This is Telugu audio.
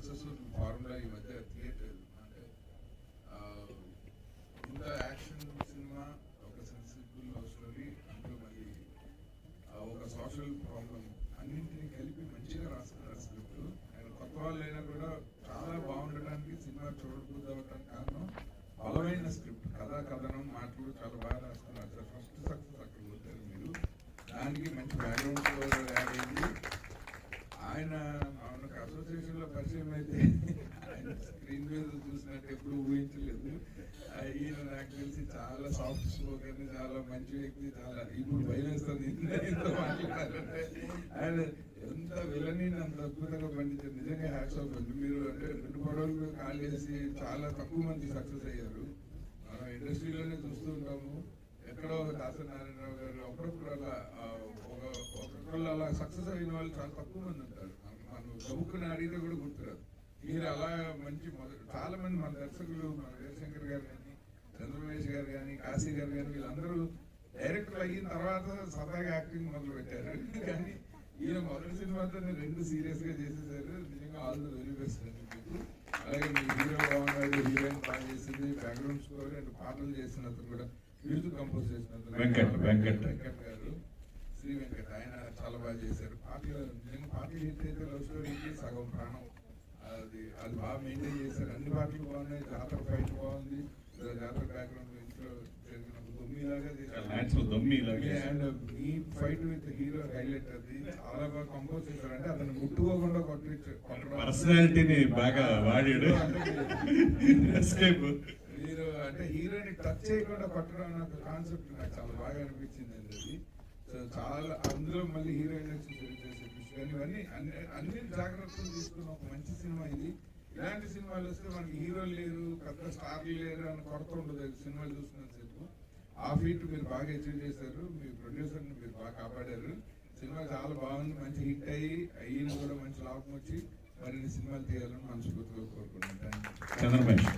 సక్సెస్ఫుల్ ఫార్ములా ఈ మధ్య థియేటర్ అంటే ఆ, ఇంత యాక్షన్ సినిమా ఒక సెన్సిబుల్ లవ్ స్టోరీ అందులో మళ్ళీ ఒక సోషల్ ప్రాబ్లం అన్నింటినీ కలిపి మంచిగా రాస్తున్నారు స్క్రిప్ట్. అండ్ కొత్త వాళ్ళు అయినా కూడా చాలా బాగుండటానికి సినిమా చూడబుద్ధి కారణం బలమైన స్క్రిప్ట్. కథా కథనం మాటలు చాలా బాగా రాస్తున్నారు. సార్ ఫస్ట్ సక్సెస్ అక్కడ కొట్టారు మీరు. దానికి మంచి బ్యాక్గ్రౌండ్ స్కోర్ యాడ్ అయింది ఆయన మనకు అసోసియేషన్లో పరిచయం అయితే ఆయన స్క్రీన్ మీద చూసినట్టు ఎప్పుడు ఊహించలేదు. ఈయన నాకు తెలిసి చాలా సాఫ్ట్ స్పోకెన్ చాలా మంచి వ్యక్తి చాలా ఇప్పుడు భయం వేస్తుంది ఇంత ఎంత విలని అంత అద్భుతంగా పండించారు. నిజంగా హ్యాట్స్ ఆఫ్ అండి. మీరు అంటే రెండు పడవలు కాల్ చేసి చాలా తక్కువ మంది సక్సెస్ అయ్యారు. మనం ఇండస్ట్రీలోనే చూస్తూ ఉంటాము. ఎక్కడో దాసనారాయణరావు గారు అప్పుడప్పుడు అలా ఒక ఒక్కొక్కళ్ళు అలా సక్సెస్ అయిన వాళ్ళు చాలా తక్కువ మంది ఉంటారు. మనం- మనం చదువుకుని అడిగితే కూడా గుర్తురాదు. మీరు అలా మంచి చాలా మంది మన దర్శకులు మన జయశంకర్ గారు కానీ చంద్రమేష్ గారు కానీ కాశీ గారు కానీ వీళ్ళందరూ డైరెక్టర్ అయిన తర్వాత సరదాగా యాక్టింగ్ మొదలు పెట్టారు. కానీ ఈయన మొదటి సినిమాతోనే రెండు సీరియస్గా చేసేసారు. నిజంగా ఆల్ ద వెరీ బెస్ట్ అండి మీకు అలాగే మీ హీరో బాగున్నాడు హీరోయిన్ బాగా చేసింది బ్యాక్గ్రౌండ్ స్కోర్ అండ్ పాటలు చేసినందుకు కూడా మ్యూజిక్ కంపోజ్ చేసినందుకు వెంకట్, వెంకట్. వెంకట్ గారు శ్రీ వెంకట్ ఆయన చాలా బాగా చేశారు. పాటలు నిజంగా పాటలు హిట్ అయితే లవ్ స్టోరీకి సగం ప్రాణం. అది అది బాగా మెయింటైన్ చేశారు. అన్ని పాటలు బాగున్నాయి. జాతర ఫైట్ బాగుంది. జాతర బ్యాక్గ్రౌండ్ ఇంట్లో జరిగిన దొమ్మిలాగా. అండ్ ఈ ఫైట్ విత్ హీరో హైలైట్ అది చాలా బాగా కంపోజ్ చేశారు. అంటే అతను ముట్టుకోకుండా కొట్టించారు పర్సనాలిటీని బాగా వాడాడు. మీరు అంటే హీరోని టచ్ చేయకుండా కొట్టడం అన్న కాన్సెప్ట్ నాకు చాలా బాగా అనిపించింది అండి అది. చాలా అందులో మళ్ళీ హీరోయిన్ వచ్చి చేసే కానీ ఇవన్నీ అన్ని అన్ని జాగ్రత్తలు తీసుకున్న ఒక మంచి సినిమా ఇది. ఇలాంటి సినిమాలు వస్తే మనకి హీరోలు లేరు పెద్ద స్టార్లు లేరు అని కొరత ఉండదు. సినిమాలు సినిమాలు చూస్తున్నంతసేపు ఆ ఫీట్ మీరు బాగా అచీవ్ చేశారు. మీ ప్రొడ్యూసర్ని మీరు బాగా కాపాడారు. సినిమా చాలా బాగుంది. మంచి హిట్ అయ్యి అయ్యిన కూడా మంచి లాభం వచ్చి మరిన్ని సినిమాలు తీయాలని మనస్ఫూర్తిగా కోరుకుంటున్నాను. థ్యాంక్ చంద్రమేష్